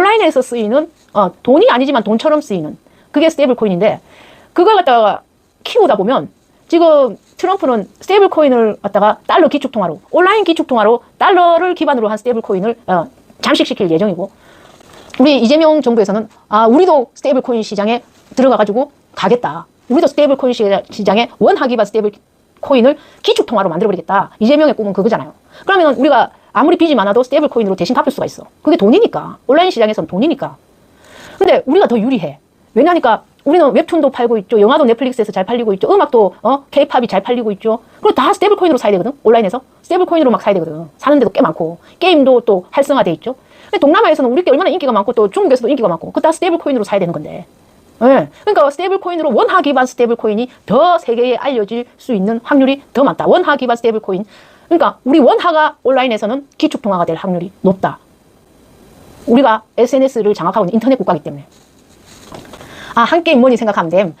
온라인에서 쓰이는 어, 돈이 아니지만 돈처럼 쓰이는 그게 스테이블 코인인데 그걸 갖다가 키우다 보면 지금 트럼프는 스테이블 코인을 갖다가 달러 기축 통화로 온라인 기축 통화로 달러를 기반으로 한 스테이블 코인을 어, 잠식시킬 예정이고 우리 이재명 정부에서는 아 우리도 스테이블 코인 시장에 들어가 가지고 가겠다. 우리도 스테이블 코인 시- 시장에 원화 기반 스테이블 코인을 기축 통화로 만들어 버리겠다. 이재명의 꿈은 그거잖아요. 그러면 우리가 아무리 빚이 많아도 스테이블 코인으로 대신 갚을 수가 있어. 그게 돈이니까. 온라인 시장에서는 돈이니까. 근데 우리가 더 유리해. 왜냐니까 우리는 웹툰도 팔고 있죠. 영화도 넷플릭스에서 잘 팔리고 있죠. 음악도 어 케이팝이 잘 팔리고 있죠. 그리고 다 스테이블 코인으로 사야 되거든. 온라인에서 스테이블 코인으로 막 사야 되거든. 사는 데도 꽤 많고 게임도 또 활성화돼 있죠. 근데 동남아에서는 우리 게 얼마나 인기가 많고 또 중국에서도 인기가 많고 그거 다 스테이블 코인으로 사야 되는 건데. 예. 그러니까 스테이블 코인으로 원화 기반 스테이블 코인이 더 세계에 알려질 수 있는 확률이 더 많다. 원화 기반 스테이블 코인. 그러니까 우리 원화가 온라인에서는 기축 통화가 될 확률이 높다. 우리가 SNS를 장악하고 있는 인터넷 국가이기 때문에. 아, 한 게임 뭐니 생각하면 됨.